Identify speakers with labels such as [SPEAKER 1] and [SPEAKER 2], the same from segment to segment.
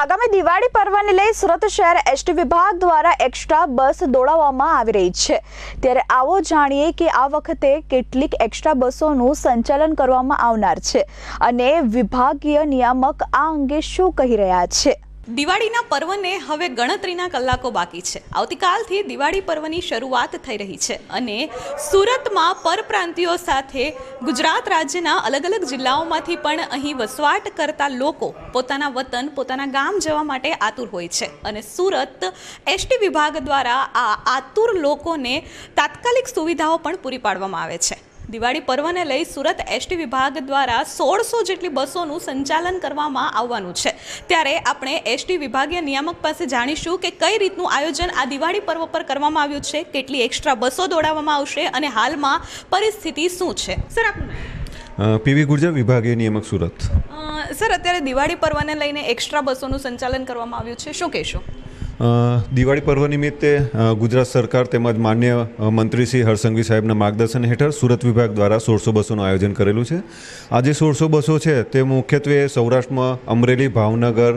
[SPEAKER 1] આગામી દિવાળી પર્વને લઈ સુરત શહેર એસટી વિભાગ દ્વારા એક્સ્ટ્રા બસ દોડાવવામાં આવી રહી છે. ત્યારે આવો જાણીએ કે આ વખતે કેટલીક એક્સ્ટ્રા બસોનું સંચાલન કરવામાં આવનાર છે અને વિભાગીય નિયામક આ અંગે શું કહી રહ્યા છે.
[SPEAKER 2] દિવાળીના પર્વને હવે ગણતરીના કલાકો બાકી છે. આવતીકાલથી દિવાળી પર્વની શરૂઆત થઈ રહી છે અને સુરતમાં પરપ્રાંતિયો સાથે ગુજરાત રાજ્યના અલગ અલગ જિલ્લાઓમાંથી પણ અહીં વસવાટ કરતા લોકો પોતાના વતન, પોતાના ગામ જવા માટે આતુર હોય છે અને સુરત એસટી વિભાગ દ્વારા આ આતુર લોકોને તાત્કાલિક સુવિધાઓ પણ પૂરી પાડવામાં આવે છે. દિવાળી પર્વને લઈ સુરત એસટી વિભાગ દ્વારા સોળસો જેટલી બસોનું સંચાલન કરવામાં આવવાનું છે. ત્યારે આપણે એસટી વિભાગીય નિયામક પાસે જાણીશું કે કઈ રીતનું આયોજન આ દિવાળી પર્વ પર કરવામાં આવ્યું છે કેટલી એક્સ્ટ્રા બસો દોડાવવામાં આવશે અને હાલમાં પરિસ્થિતિ શું છે? સર આપનું
[SPEAKER 3] પીવી ગુર્જર વિભાગીય નિયામક સુરત.
[SPEAKER 2] સર અત્યારે દિવાળી પર્વને લઈને એક્સ્ટ્રા બસોનું સંચાલન કરવામાં આવ્યું છે. શું કહેશો?
[SPEAKER 3] દિવાળી પર્વ નિમિત્તે ગુજરાત સરકાર તેમજ માન્ય મંત્રી શ્રી હરસંઘવી સાહેબના માર્ગદર્શન હેઠળ સુરત વિભાગ દ્વારા સોળસો બસોનું આયોજન કરેલું છે. આ જે સોળસો બસો છે તે મુખ્યત્વે સૌરાષ્ટ્રમાં અમરેલી, ભાવનગર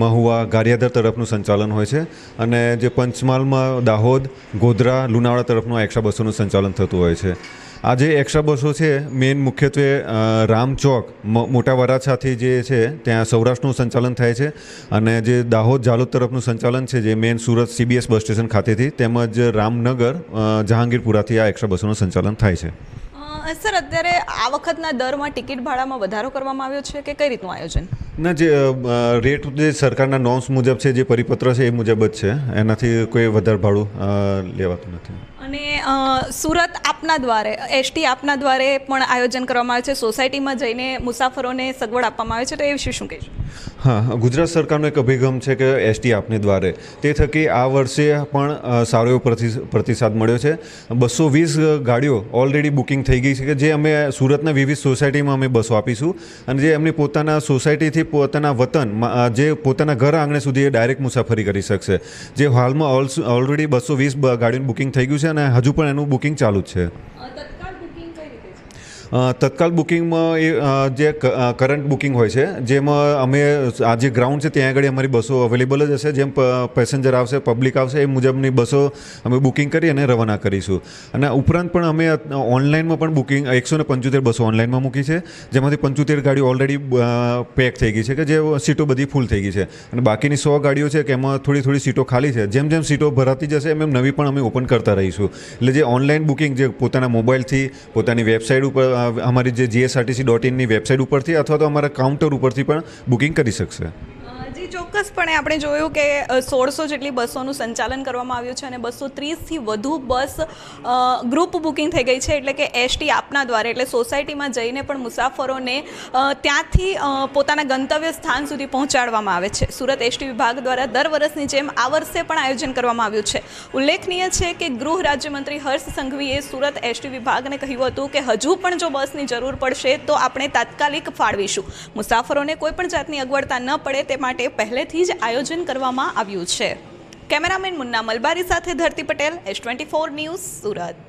[SPEAKER 3] મહુવા ગારિયાદર તરફનું સંચાલન હોય છે અને જે પંચમહાલમાં દાહોદ, ગોધરા, લુણાવાડા તરફનું એક્સ્ટ્રા બસોનું સંચાલન થતું હોય છે. આ જે એક્સ્ટ્રા બસો છે. મેઇન મુખ્યત્વે રામચોક રામ ચોક મોટા વરાછાથી જે છે, ત્યાં સૌરાષ્ટ્રનું સંચાલન થાય છે અને જે દાહોદ જાલોદ તરફનું સંચાલન છે, જે main Surat CBS bus station ખાતેથી, તેમજ રામનગર જહાંગીરપુરાથી આ એક્સ્ટ્રા બસોનું સંચાલન થાય છે.
[SPEAKER 2] સર અત્યારે આ વખતના દરમાં ટિકિટ ભાડામાં વધારો કરવામાં આવ્યો છે કે કઈ રીતનું આયોજન?
[SPEAKER 3] ના જે રેટ જે સરકારના નોર્મ્સ મુજબ છે જે પરિપત્ર છે એ મુજબ જ છે. એનાથી કોઈ વધારે ભાડું લેવાતું નથી.
[SPEAKER 2] અને સુરત આપના દ્વારે એસટી આપના દ્વારે પણ આયોજન કરવામાં આવે છે. સોસાયટીમાં જઈને મુસાફરોને સગવડ આપવામાં આવે છે. તો એ વિશે શું કહેશો?
[SPEAKER 3] હા, ગુજરાત સરકારનો એક અભિગમ છે કે એસટી આપને દ્વારે. તે થકી આ વર્ષે પણ સારો એવો પ્રતિ- પ્રતિસાદ મળ્યો છે. બસો વીસ ગાડીઓ ઓલરેડી બુકિંગ થઈ ગઈ છે કે જે અમે સુરતના વિવિધ સોસાયટીમાં અમે બસો આપીશું. અને જે એમની પોતાના સોસાયટીથી પોતાના વતન જે પોતાના ઘર આંગણે સુધી એ ડાયરેક્ટ મુસાફરી કરી શકશે. જે હાલમાં ઓલ- ઓલરેડી બસો વીસ ગાડીનું બુકિંગ થઈ ગયું છે અને હજુ પણ એનું બુકિંગ ચાલુ જ છે
[SPEAKER 2] તત્કાળ બુકિંગ કઈ રીતે છે
[SPEAKER 3] અ, તત્કાલ બુકિંગમાં એ જે કરંટ બુકિંગ હોય છે, જેમાં અમે આ જે ગ્રાઉન્ડ છે ત્યાં આગળ અમારી બસો અવેલેબલ જ હશે, જેમ પેસેન્જર આવશે પબ્લિક આવશે, એ મુજબની બસો અમે બુકિંગ કરી અને રવાના કરીશું. અને ઉપરાંત પણ અમે ઓનલાઈનમાં પણ બુકિંગ, એકસો ને પંચોતેર બસો ઓનલાઈનમાં મૂકી છે, જેમાંથી પંચોતેર ગાડીઓ ઓલરેડી પેક થઈ ગઈ છે, કે જે સીટો બધી ફૂલ થઈ ગઈ છે. અને બાકીની સો ગાડીઓ છે કે એમાં થોડી થોડી સીટો ખાલી છે. જેમ જેમ સીટો ભરાતી જશે, એમ એમ નવી પણ અમે ઓપન કરતા રહીશું. એટલે જે ઓનલાઈન બુકિંગ જે પોતાના મોબાઈલથી પોતાની વેબસાઇટ ઉપર અમારી જે જીએસઆરટીસી ડોટ ઇનની વેબસાઇટ ઉપરથી અથવા તો અમારા કાઉન્ટર ઉપરથી પણ બુકિંગ કરી શકશે.
[SPEAKER 2] ચોક્કસપણે આપણે જોયું કે સોળસો જેટલી બસોનું સંચાલન કરવામાં આવ્યું છે અને બસો ત્રીસથી વધુ બસ ગ્રુપ બુકિંગ થઈ ગઈ છે. એટલે કે એસટી આપના દ્વારા, એટલે સોસાયટીમાં જઈને પણ મુસાફરોને ત્યાંથી પોતાના ગંતવ્ય સ્થાન સુધી પહોંચાડવામાં આવે છે. સુરત એસટી વિભાગ દ્વારા દર વર્ષની જેમ આ વર્ષે પણ આયોજન કરવામાં આવ્યું છે. ઉલ્લેખનીય છે કે, ગૃહ રાજ્યમંત્રી હર્ષ સંઘવીએ સુરત એસટી વિભાગને કહ્યું હતું કે, હજુ પણ જો બસની જરૂર પડશે તો આપણે તાત્કાલિક ફાળવીશું. મુસાફરોને કોઈ પણ જાતની અગવડતા ન પડે તે માટે પહેલેથી જ આયોજન કરવામાં આવ્યું છે. કેમેરામેન મુન્ના મલબારી સાથે Dharti Patel S twenty four news Surat.